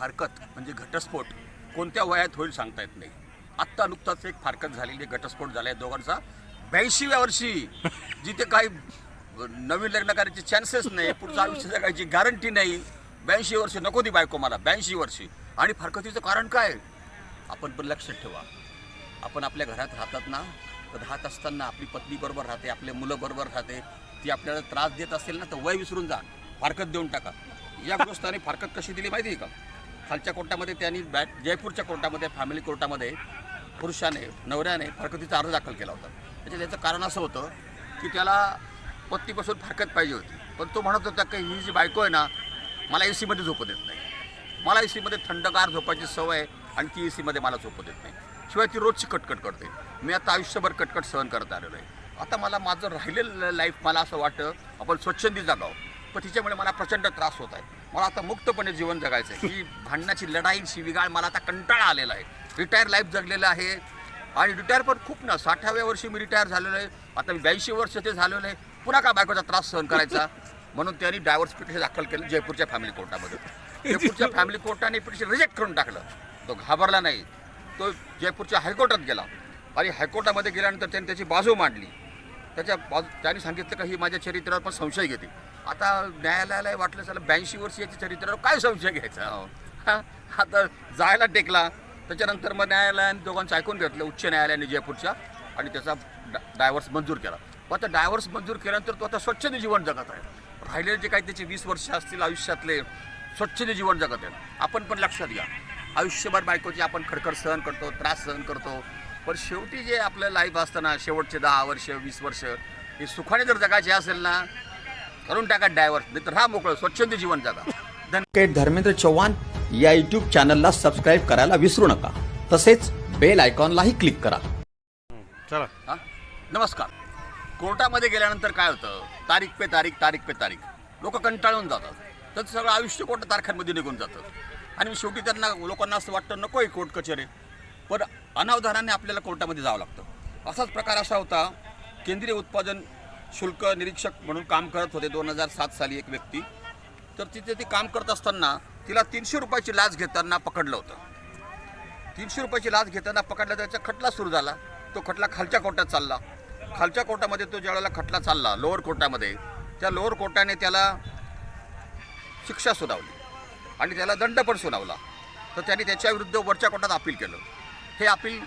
फारकत म्हणजे घटस्फोट कोणत्या वयात होईल सांगता येत नाही. आत्ता नुकताच एक फारकत झालेली घटस्फोट झाला आहे दोघांचा. ब्याऐंशीव्या वर्षी जिथे काही नवीन लग्न करायचे चान्सेस नाही पुढचं आयुष्य जगायची गॅरंटी नाही ब्याऐंशी वर्षी नको ती बायको मला ब्याऐंशी वर्षी. आणि फारकतीचं कारण काय? आपण पण लक्षात ठेवा. आपण आपल्या घरात राहतात ना तर राहत असताना आपली पत्नी बरोबर राहते आपले मुलं बरोबर राहते ती आपल्याला त्रास देत असेल ना तर वय विसरून जा. फारकत देऊन टाका. या गोष्टाने फारकत कशी दिली माहिती आहे का? खालच्या कोर्टामध्ये त्यांनी बॅट जयपूरच्या कोर्टामध्ये फॅमिली कोर्टामध्ये पुरुषाने नवऱ्याने फारकतीचा अर्ज दाखल केला होता. त्याच्या त्याचं कारण असं होतं की त्याला पत्नीपासून फारकत पाहिजे होती. पण तो म्हणत होता की ही जी बायको आहे ना मला ए सीमध्ये झोपू देत नाही. मला ए सीमध्ये थंडगार झोपायची सवय आहे आणि ती ए सीमध्ये मला झोपू देत नाही. शिवाय ती रोजची कटकट करते. मी आता आयुष्यभर कटकट सहन करत आलेलो आहे. आता मला माझं राहिलेलं लाईफ मला असं वाटतं आपण स्वच्छंदी जागावं. पण तिच्यामुळे मला प्रचंड त्रास होत आहे. मला आता मुक्तपणे जीवन जगायचं आहे ही भांडणाची लढाई शिविगाळ मला आता कंटाळा आलेला आहे. रिटायर लाईफ जगलेलं आहे. आणि रिटायर पण खूप ना साठाव्या वर्षी मी रिटायर झालेलो आहे. आता मी ब्याऐंशी वर्ष ते झालेलं आहे. पुन्हा का बायकोचा त्रास सहन करायचा? म्हणून त्यांनी डायव्हर्स पिटिशन दाखल केलं जयपूरच्या फॅमिली कोर्टामध्ये जयपूरच्या फॅमिली कोर्टाने पिटिशन रिजेक्ट करून टाकलं. तो घाबरला नाही. तो जयपूरच्या हायकोर्टात गेला. आणि हायकोर्टामध्ये गेल्यानंतर त्यांनी त्याची बाजू मांडली. त्याच्या बाजू त्यांनी सांगितलं का ही माझ्या चरित्रावर पण संशय घेते. आता न्यायालयाला वाटलं चला ब्याऐंशी वर्षीयाच्या चरित्रावर काय संशय घ्यायचा? हो? आता जायला टेकला. त्याच्यानंतर मग न्यायालयाने दोघांचं ऐकून घेतलं उच्च न्यायालयाने जयपूरच्या आणि त्याचा डायव्हर्स मंजूर केला. पण आता डायव्हर्स मंजूर केल्यानंतर तो आता स्वच्छंदी जीवन जगत आहे. राहिलेले जे काही त्याचे वीस वर्ष असतील आयुष्यातले स्वच्छंदी जीवन जगत आहे. आपण पण लक्षात घ्या. आयुष्यभर बायकोची आपण खडखड सहन करतो त्रास सहन करतो. पण शेवटी जे आपलं लाईफ असतं ना शेवटचे दहा वर्ष वीस वर्ष हे सुखाने जर जगायचे असेल ना करून टाका डायव्हर्स. नाही तर हा मोकळं स्वच्छंदी जीवन जगा. धर्मेंद्र चव्हाण या यूट्यूब चॅनलला सबस्क्राईब करायला विसरू नका. तसेच बेल आयकॉनलाही क्लिक करा. चला. हा? नमस्कार. कोर्टामध्ये गेल्यानंतर काय होतं? तारीख पे तारीख तारीख पे तारीख. लोक कंटाळून जातात. तर सगळं आयुष्य कोर्ट तारखांमध्ये निघून जातं. आणि शेवटी त्यांना लोकांना असं वाटतं नको आहे कोर्ट कचेरी. पण अनावधानाने आपल्याला कोर्टामध्ये जावं लागतं. असाच प्रकार असा होता केंद्रीय उत्पादन शुल्क निरीक्षक म्हणून काम करत होते दोन हजार सात साली एक व्यक्ती. तर तिथे ती काम करत असताना तिला तीनशे रुपयाची लाच घेताना पकडलं होतं. तीनशे रुपयाची लाच घेताना पकडला त्याचा खटला सुरू झाला. तो खटला खालच्या कोर्टात चालला. खालच्या कोर्टामध्ये तो ज्यावेळेला खटला चालला लोअर कोर्टामध्ये त्या लोअर कोर्टाने त्याला शिक्षा सुनावली आणि त्याला दंड पण सुनावला. तर त्यांनी त्याच्याविरुद्ध वरच्या कोर्टात अपील केलं. हे अपील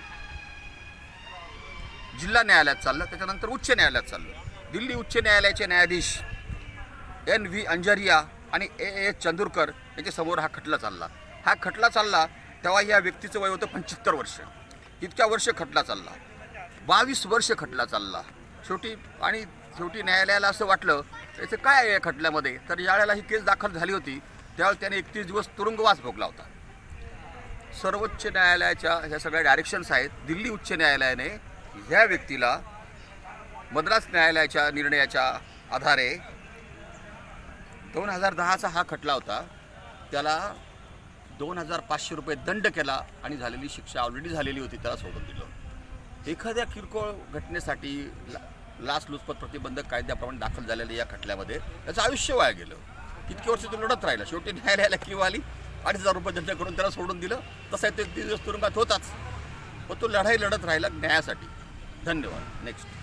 जिल्हा न्यायालयात चाललं त्याच्यानंतर उच्च न्यायालयात चाललं. दिल्ली उच्च न्यायालयाचे न्यायाधीश एन व्ही अंजरिया आणि ए एस चंदूरकर यांच्यासमोर हा खटला चालला. हा खटला चालला तेव्हा या व्यक्तीचं वय होतं पंच्याहत्तर वर्ष. इतक्या वर्ष खटला चालला. बावीस वर्ष खटला चालला. शेवटी आणि शेवटी न्यायालयाला असं वाटलं याचं काय आहे या खटल्यामध्ये? तर यावेळेला ही केस दाखल झाली होती. त्यावेळेला त्याने एकतीस दिवस तुरुंगवास भोगला होता. सर्वोच्च न्यायालयाच्या ह्या सगळ्या डायरेक्शन्स आहेत. दिल्ली उच्च न्यायालयाने ह्या व्यक्तीला मद्रास न्यायालयाच्या निर्णयाच्या आधारे दोन हजार दहाचा हा खटला होता. त्याला दोन हजार पाचशे रुपये दंड केला आणि झालेली शिक्षा ऑलरेडी झालेली होती त्याला सोडून दिलं. एखाद्या किरकोळ घटनेसाठी ला लाचलुचपत प्रतिबंधक कायद्याप्रमाणे दाखल झालेल्या या खटल्यामध्ये त्याचं आयुष्य वाया गेलं. कितके वर्ष तो लढत राहिला. शेवटी न्यायालयाला किव आली अडीच हजार रुपये दंड करून त्याला सोडून दिलं. तसा ते दिवस तुरुंगात होताच. पण तो लढाई लढत राहिला न्यायासाठी. धन्यवाद. नेक्स्ट